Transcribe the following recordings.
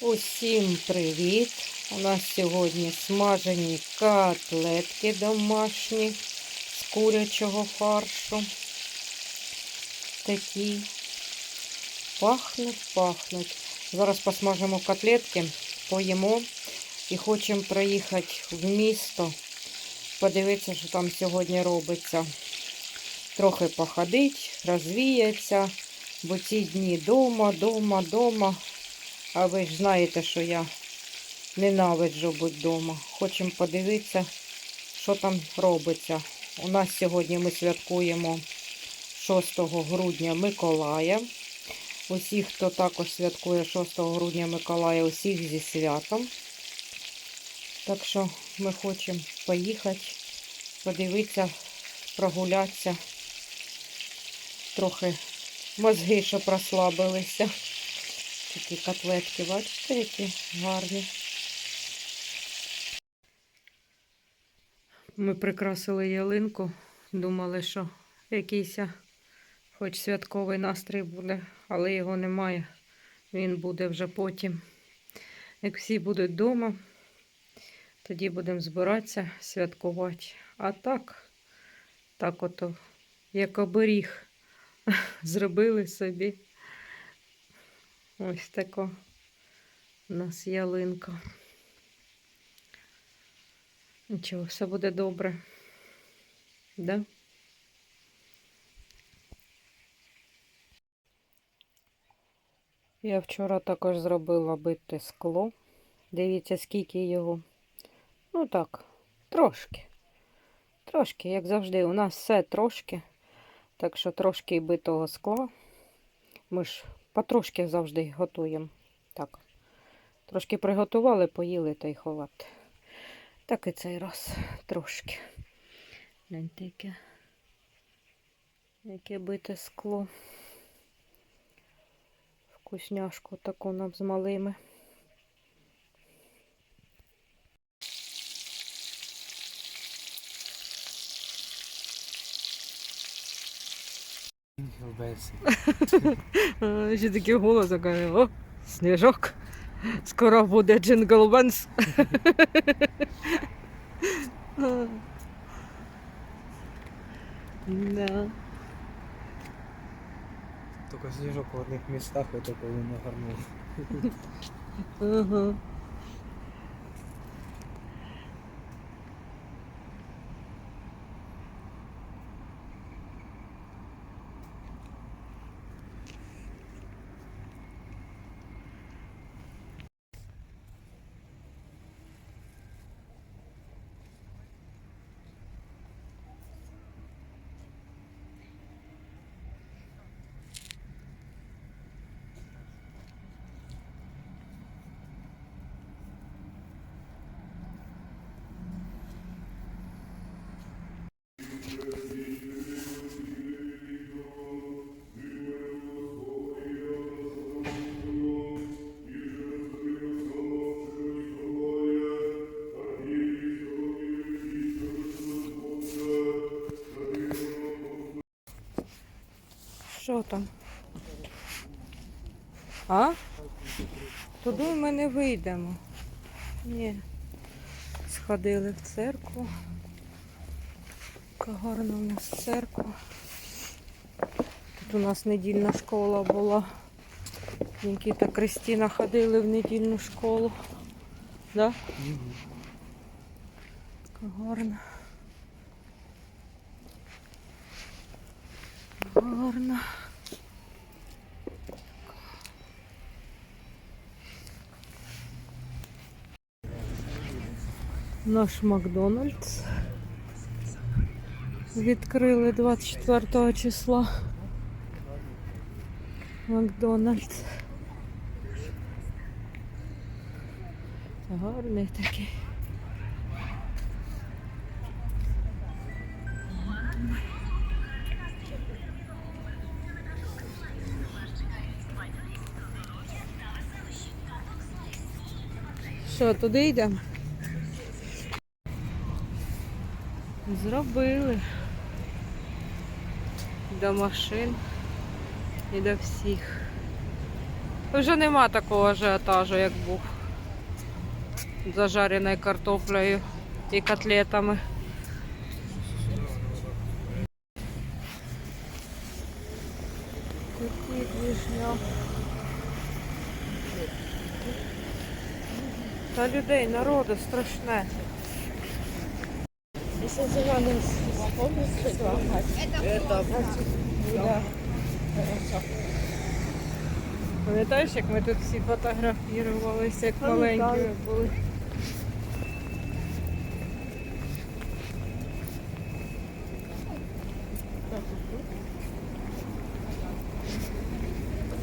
Усім привіт! У нас сьогодні смажені котлетки домашні з курячого фаршу. Такі пахнуть, пахнуть. Зараз посмажимо котлетки, поїмо і хочемо проїхати в місто, подивитися, що там сьогодні робиться. Трохи походить, розвіятися, бо ці дні дома, дома, дома. А ви ж знаєте, що я ненавиджу бути вдома. Хочемо подивитися, що там робиться. У нас сьогодні ми святкуємо 6 грудня Миколая. Усіх, хто також святкує 6 грудня Миколая, усіх зі святом. Так що ми хочемо поїхати, подивитися, прогулятися. Трохи мозги, щоб розслабилися. Такі котлетки, бачите, які гарні. Ми прикрасили ялинку, думали, що якийсь хоч святковий настрій буде, але його немає. Він буде вже потім. Як всі будуть вдома, тоді будемо збиратися, святкувати. А так, так ото, як оберіг, зробили собі. Ось така у нас ялинка. Нічого, все буде добре. Да? Я вчора також зробила бите скло. Дивіться, скільки його. Ну так, трошки. Трошки, як завжди, у нас все трошки. Так що трошки битого скла. Ми ж потрошки завжди готуємо. Так. Трошки приготували, поїли та й ховати. Так і цей раз трошки. Гляньте, яке, яке бите скло. Вкусняшку таку нам з малими. Без. Ще такий голос такий, о, сніжок. Скоро буде джингл бенс. Да. Тільки сніжок в одних містах, ото коли не гарно. Ага. Що? А? Туди ми не вийдемо. Ні. Сходили в церкву. Яка гарна у нас церква. Тут у нас недільна школа була. Нікіта Кристина ходили в недільну школу. Да? Така гарна. Гарна. Наш Макдональдс. Відкрили 24 числа. Макдональдс. Гарний такий. Що, туди йдемо? Зробили. До машин і до всіх. Вже нема такого ажіотажу, як був. Зажареною картоплею і котлетами. Такий двіжня. Та людей, народу страшне. Если зеленый помнишь, Это да. Пам'ятаєш, як ми тут всі фотографувалися, як маленькі були?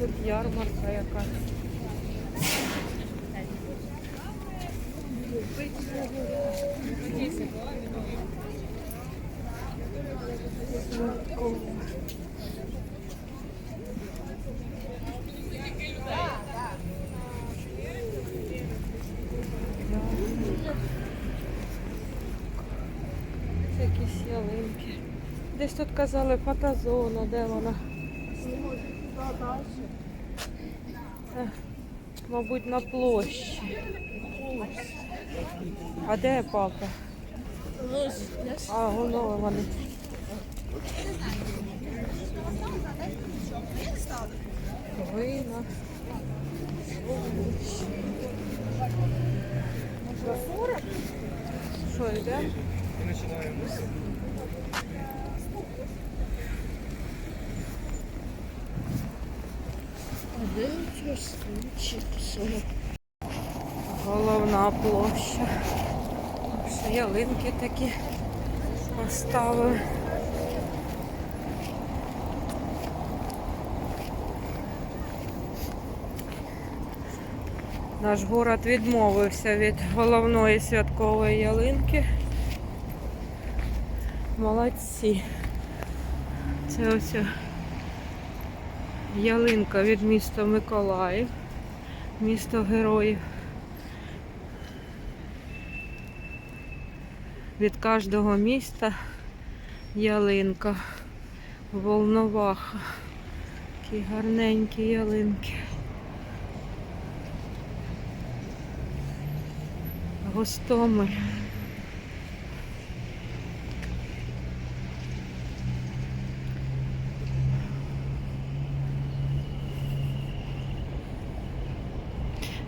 Тут ярмарка якась. Це якісь ялинки. Десь тут казали фотозона, де вона? Мабуть, на площі. А де папа? А, воно вони. Вина. Що, йде? І починаємо. Головна площа. Ще ялинки такі поставили. Наш город відмовився від головної святкової ялинки. Молодці. Це ось ялинка від міста Миколаїв, місто героїв. Від кожного міста ялинка, волноваха. Такі гарненькі ялинки. Гостомель.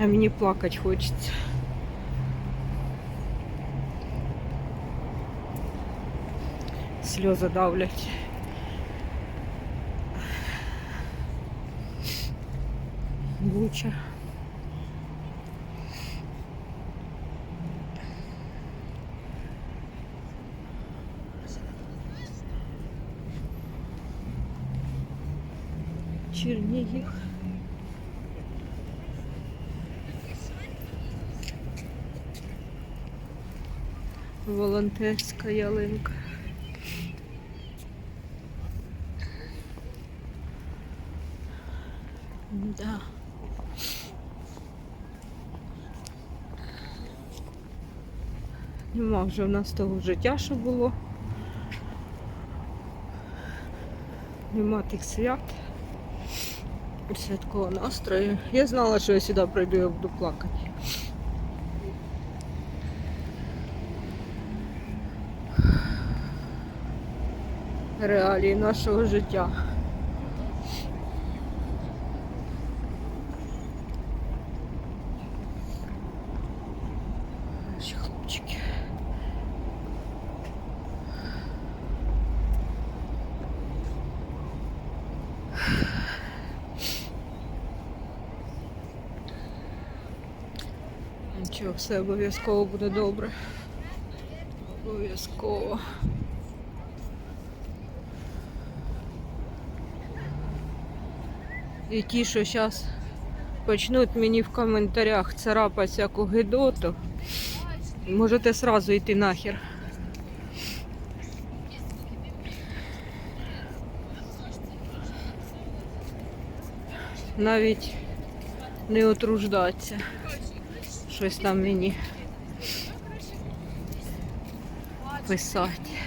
А мені плакати хочеться. Сльози давлять. Буча. Чернігів. Волонтерська ялинка. Да. Нема вже в нас того життя, що було. Нема тих свят. Святкового настрою. Я знала, що я сюди прийду, я буду плакати. Реалії нашого життя. Наші хлопчики. Нічого, все обов'язково буде добре. Обов'язково. І ті, що зараз почнуть мені в коментарях царапати всяку гидоту, можете сразу йти нахер. Навіть не отруждатися. Щось там мені писати.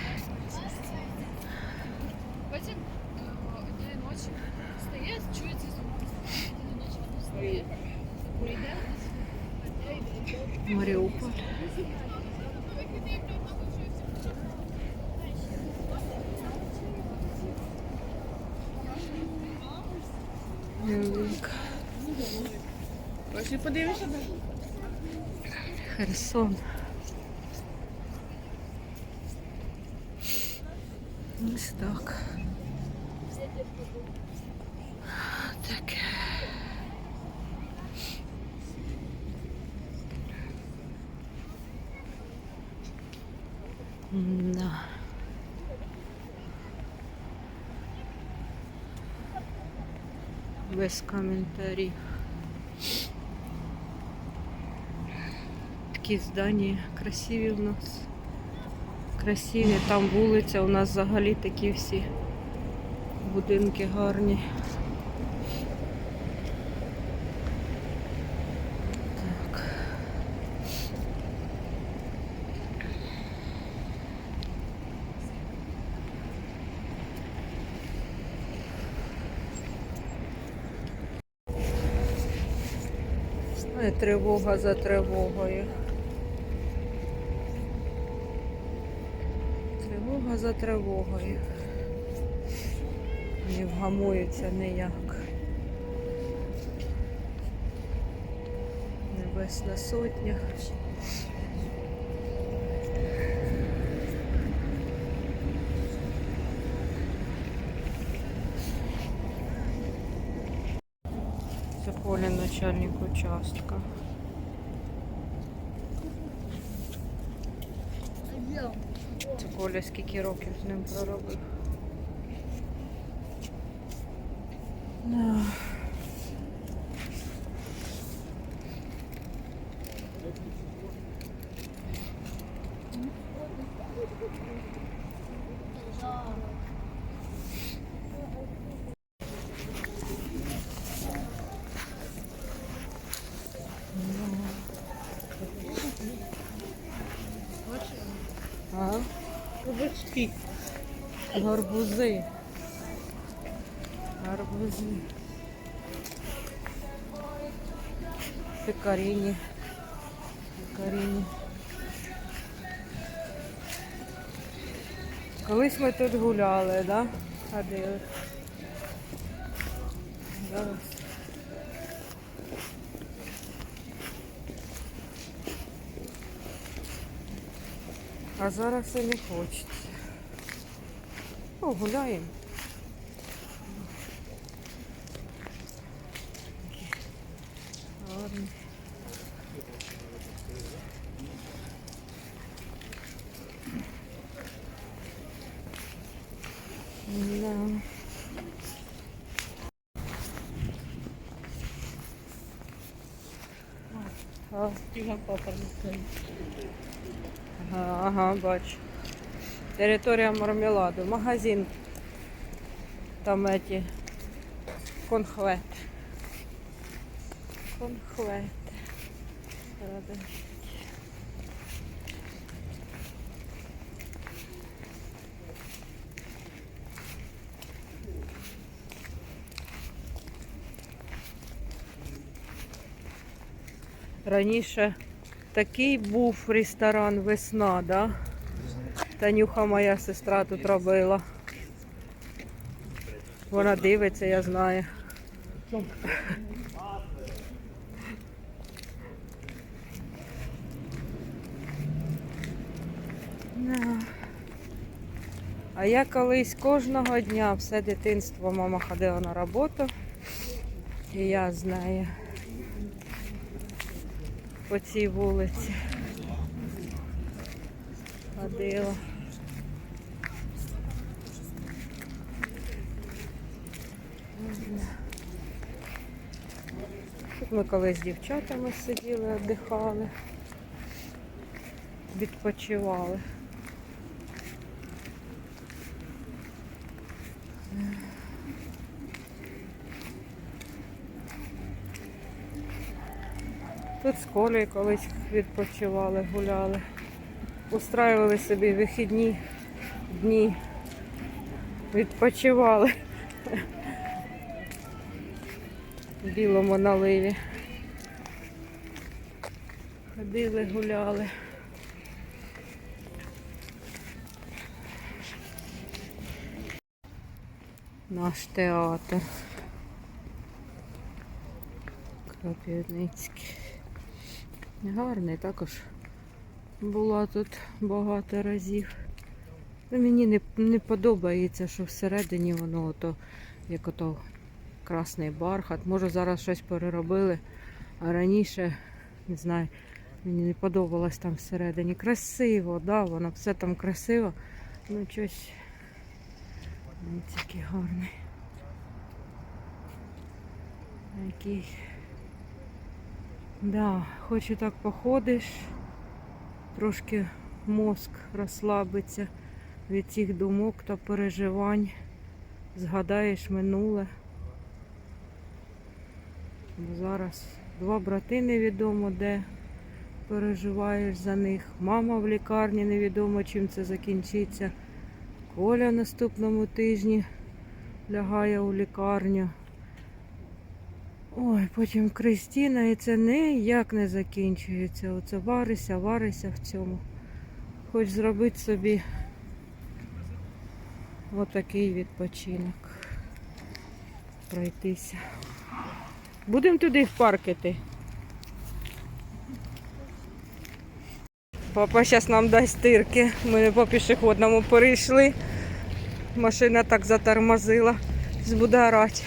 Пошли подивишся. Херсон. Ось так. Таке. Да. Без коментарів. Такі здання красиві в нас. Красиві, там вулиця, у нас взагалі такі всі будинки гарні. Так. Ой, тривога за тривогою. Тривога за тривогою. Не вгамується ніяк. Небесна сотня. Це поле начальник участка. Це Коля скільки років з ним проробив. Да. А? Кабачки. Горбузи. Гарбузи. Пекаріні. Пекаріні. Колись ми тут гуляли, да? Ходили. Зараз. А зараз і не хочеться. О, гуляємо. Гарно. Да. А, папа Ага, ага, бачу. Територія мармеладу. Магазин. Там эти конхвет. Конхвет. Раніше такий був ресторан весна, да? Танюха моя сестра тут робила. Вона дивиться, я знаю. А я колись кожного дня все дитинство мама ходила на роботу. І я знаю по цій вулиці. Ходила. Тут ми колись з дівчатами сиділи, віддихали, відпочивали. Тут з Колею колись відпочивали, гуляли. Устраювали собі вихідні дні. Відпочивали в білому наливі. Ходили, гуляли. Наш театр. Кропівницький. Гарний також була тут багато разів. Ну, мені не, не подобається, що всередині воно ото, як ото красний бархат. Може зараз щось переробили, а раніше, не знаю, мені не подобалось там всередині. Красиво, да, воно все там красиво. Ну щось він такий гарний. Який. Да, хоч і так походиш, трошки мозк розслабиться від цих думок та переживань. Згадаєш минуле. Зараз два брати невідомо де переживаєш за них. Мама в лікарні невідомо чим це закінчиться. Коля наступному тижні лягає у лікарню. Ой, потім Кристіна, і це ніяк не закінчується. Оце варися, варися в цьому. Хоч зробити собі отакий відпочинок. Пройтися. Будемо туди в парк іти. Папа зараз нам дасть тирки. Ми по пішохідному перейшли. Машина так затормозила. Збударать.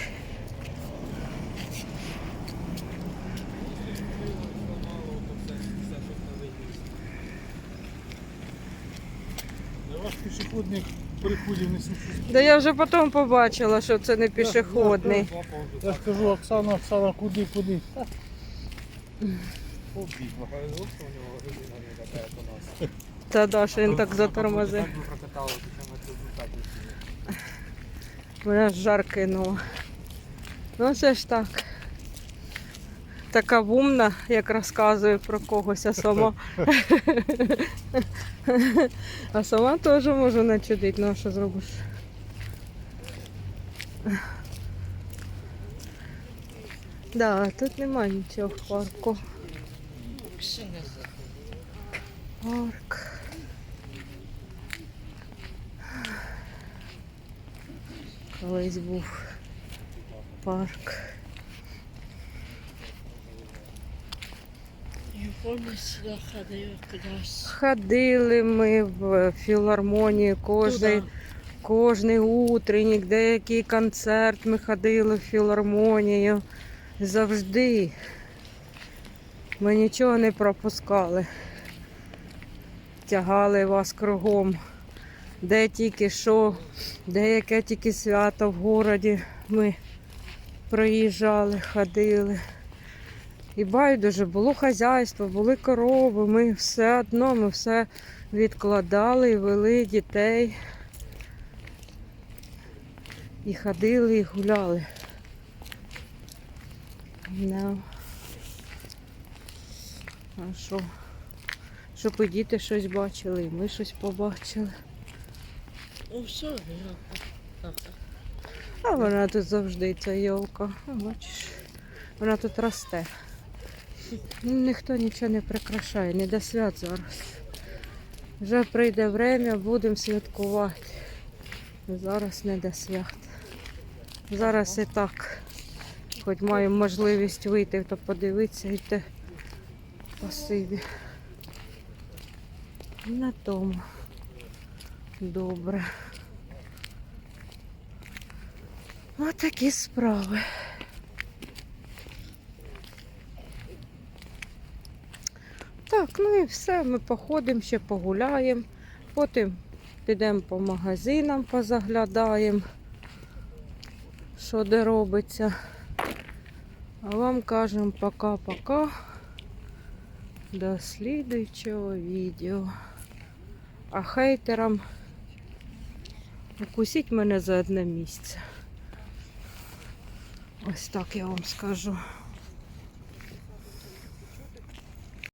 Для вас пішохідних переходів не существує. Да я вже потім побачила, що це не пішохідний. Я ж кажу, Оксана, Оксана, куди, куди? Побігла. Та да, що він так затормозив. Мене ж жар кинуло. Ну це ж так. Така вумна, як розказує про когось, а сама. а сама теж можу начудити, ну а що зробиш? Да, тут немає нічого в парку. Парк. Колись був парк. Я помню, сюди ходила кудись. Ходили ми в філармонію кожний, кожний утренник, деякий концерт ми ходили в філармонію. Завжди. Ми нічого не пропускали. Тягали вас кругом. Де тільки що, де яке тільки свято в городі ми проїжджали, ходили. І байдуже, було хазяйство, були корови, ми все одно, ми все відкладали і вели дітей. І ходили, і гуляли. Да. А що? Щоб і діти щось бачили, і ми щось побачили. Ну все, я так. А вона тут завжди ця йолка. Бачиш, вона тут росте. Ну, Ніхто нічого не прикрашає, не до свят зараз. Вже прийде время, будемо святкувати. Зараз не до свят. Зараз і так. Хоч маємо можливість вийти, то подивитися і те спасибі. На тому. Добре. Ось такі справи. Ну і все, ми походимо, ще погуляємо, потім підемо по магазинам, позаглядаємо, що де робиться. А вам кажемо пока-пока. До слідуючого відео. А хейтерам укусіть мене за одне місце. Ось так я вам скажу.